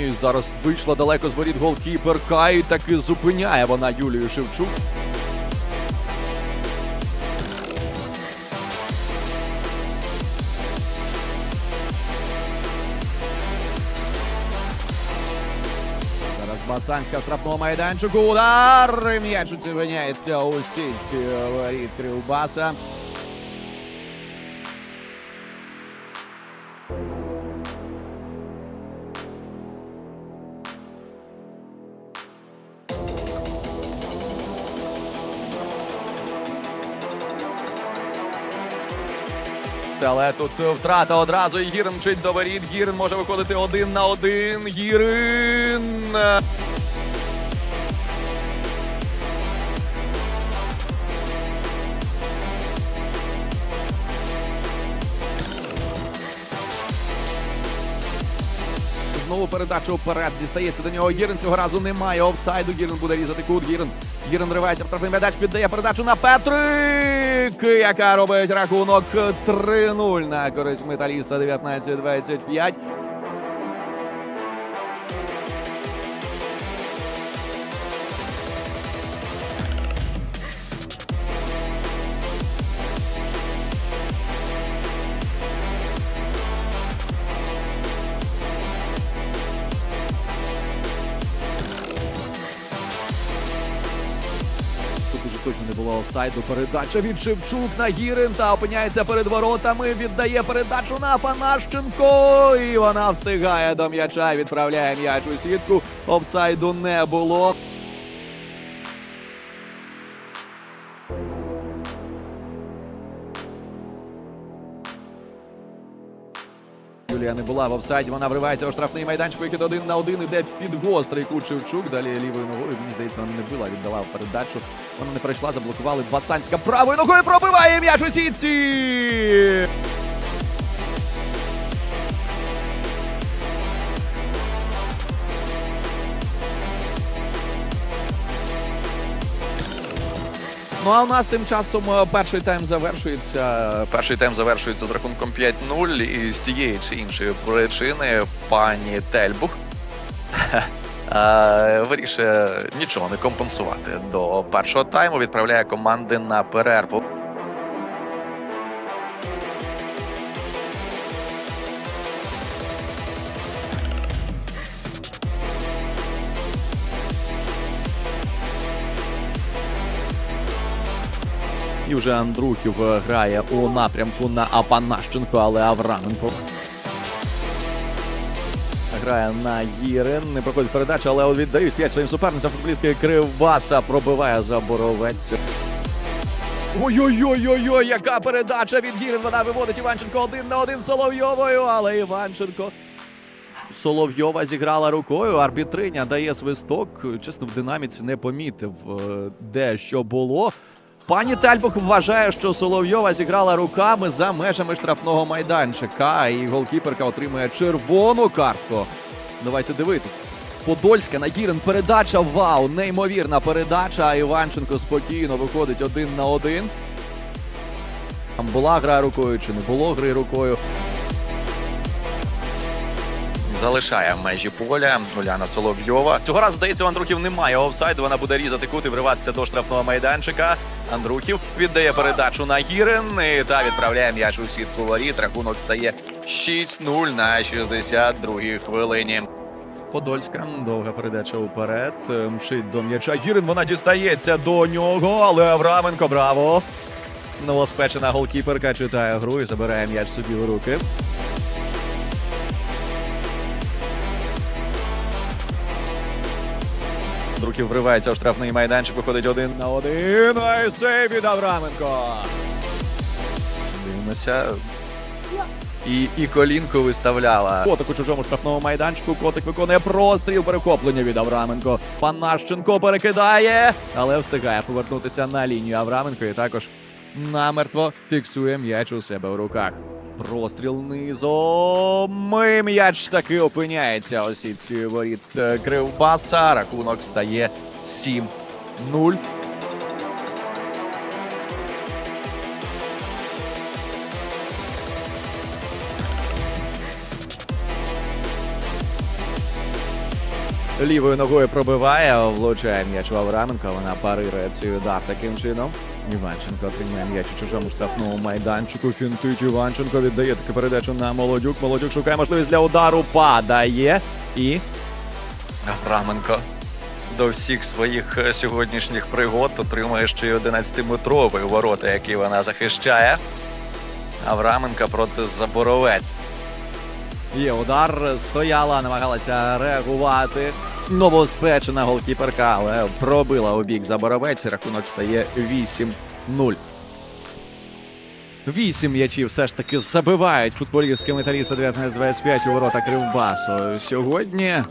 І зараз вийшла далеко з воріт голкіперка і таки зупиняє вона Юлію Шевчук. Зараз Басанська в штрафному майданчику. Удар! М'яч оцінюється у сітці воріт Кривбаса. Але тут втрата одразу. І Гірин мчить до воріт. Гірин може виходити один на один. Гірин. Знову передача вперед. Дістається до нього Гірин. Цього разу немає офсайду. Гірин буде різати кут. Гірин. Гірин ривається в штрафний м'яч, піддає передачу на Петрик, яка робить рахунок 3-0 на користь металіста 19-25. Було офсайду. Передача від Шевчук на Гірин та опиняється перед воротами. Віддає передачу на Панащенко. І вона встигає до м'яча. Відправляє м'яч у сітку. Офсайду не було. Не була в офсайді. Вона вривається у штрафний майданчик. Викид один на один. Іде під гострий кут Шевчук. Далі лівою ногою. Мені здається, вона не била. Віддала передачу. Вона не пройшла, заблокували. Басанська правою ногою пробиває м'яч у сітці. Ну а у нас тим часом е, перший тайм завершується. Перший тайм завершується з рахунком 5-0. І з тієї чи іншої причини пані Тельбух е, вирішує нічого не компенсувати до першого тайму. Відправляє команди на перерву. І вже Андрухів е, грає у напрямку на Апанащенко, але Авраменко. Грає на Гірин. Не проходить передача, але віддають п'ять своїм суперницям. Футболістки Кривбаса пробиває за боровець. Ой-ой-ой-ой-ой, яка передача від Гірин. Вона виводить Іванченко один на один з Соловйовою, але Іванченко. Соловйова зіграла рукою. Арбітриня дає свисток. Чесно, в динаміці не помітив, е, де що було. Пані Тальбух вважає, що Соловйова зіграла руками за межами штрафного майданчика, і голкіперка отримує червону картку. Давайте дивитись. Подольська Нагірин. Передача. Вау! Неймовірна передача. А Іванченко спокійно виходить один на один. Там була гра рукою чи не було гри рукою. Залишає межі поля Уляна Соловйова. Цього разу, здається, у Андрухів немає офсайду. Вона буде різати кут і вриватися до штрафного майданчика. Андрухів віддає передачу на Гірин і та відправляє м'яч у сітку воріт. Рахунок стає 6-0 на 62-й хвилині. Подольська довга передача уперед. Мчить до м'яча. Гірин вона дістається до нього, але Авраменко браво. Новоспечена голкіперка читає гру і забирає м'яч собі в руки. Друків вривається у штрафний майданчик, виходить один на один. Айсей від Авраменко. Дивимося. І, і колінку виставляла. Котик у чужому штрафному майданчику. Котик виконує простріл перехоплення від Авраменко. Панащенко перекидає, але встигає повернутися на лінію Авраменко і також намертво фіксує м'яч у себе в руках. Простріл низом. І М'яч таки опиняється у сітці воріт е, Кривбаса. Рахунок стає 7-0. Лівою ногою пробиває, влучає м'яч в Авраменко. Вона парирує цей удар таким чином. Іванченко отримує м'яч у чужому штрафному майданчику. Фінтить Іванченко віддає таку передачу на Молодюк. Молодюк шукає можливість для удару. Падає і Авраменко до всіх своїх е, сьогоднішніх пригод отримує ще й 11-метровий ворота, який вона захищає. Авраменка проти Заборовець. Є удар, стояла, намагалася реагувати. Новоспечена голкіперка, але пробила у бік Заборовець. Рахунок стає 8-0. Вісім м'ячів все ж таки забивають футболістки металіста 19-25 у ворота Кривбасу. Сьогодні